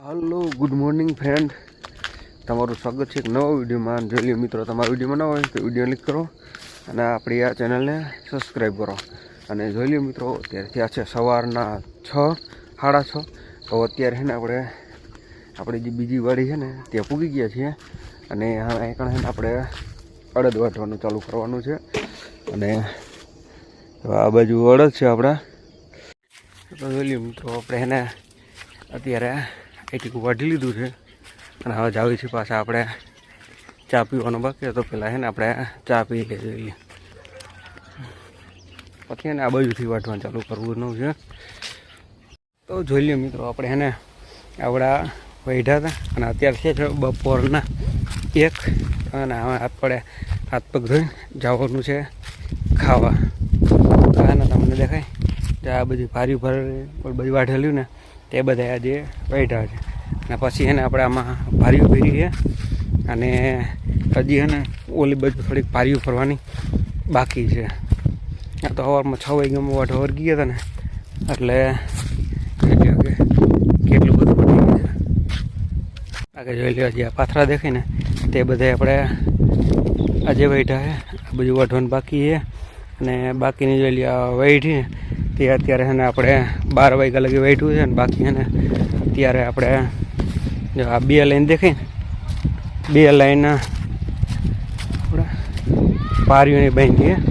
Hello good morning friend તમારું સ્વાગત છે એક નવા વિડીયોમાં. જોઈ લ્યો મિત્રો, તમારા વિડીયોમાં ન હોય તો વીડિયો ક્લિક કરો અને આપણી આ ચેનલને સબસ્ક્રાઈબ કરો. અને જોઈ લો મિત્રો, અત્યારે ત્યાં છે સવારના છ, સાડા છ. તો અત્યારે છે ને આપણે, આપણી જે બીજી વાડી છે ને, ત્યાં પૂગી ગયા છીએ. અને હવે અહીં છે ને આપણે અડદ વાટવાનું ચાલુ કરવાનું છે. અને આ બાજુ અડદ છે આપણા. તો જોઈ લો મિત્રો, આપણે એને અત્યારે એક વાઢી લીધું છે. અને હવે જાવી છીએ પાછા આપણે ચા પીવાનો બાકી હતો. પહેલાં છે ને આપણે ચા પી લઈ જોઈએ પછી એને આ બાજુથી વાટવાનું ચાલુ કરવું છે. તો જોઈ લઈએ મિત્રો, આપણે એને આવડા વૈઢા હતા. અને અત્યારે છે બપોરના એક. અને હવે આપણે હાથ પગ ધોઈને જવાનું છે ખાવા. ખાવાના તમને દેખાય આ બધી ભારી ભર બધી વાઢેલું ને તે બધા આજે બેઠા છે. અને પછી એને આપણે આમાં ભારીઓ ફેરી છે. અને હજી એને ઓલી બાજુ થોડીક ભારીઓ ફરવાની બાકી છે. આ તો સવારમાં છ વાગ્યામાં વાઢો વર્ગી ગયા હતા ને, એટલે કેટલું બધું બની છે. આગળ જોઈ લ્યો જે પાથરા દેખાય ને, તે બધા આપણે આજે બેઠા છે. આ બધું વાઢવાનું બાકી છે. અને બાકીની જોઈ લે વૈઠી તે અત્યારે છે ને આપણે બાર વાગ્યા લગી બેઠું છે ને બાકી છે ને અત્યારે આપણે જો આ બે લાઈન દેખાય ને, બે લાઈન આપણે પારીઓની બાંધી છે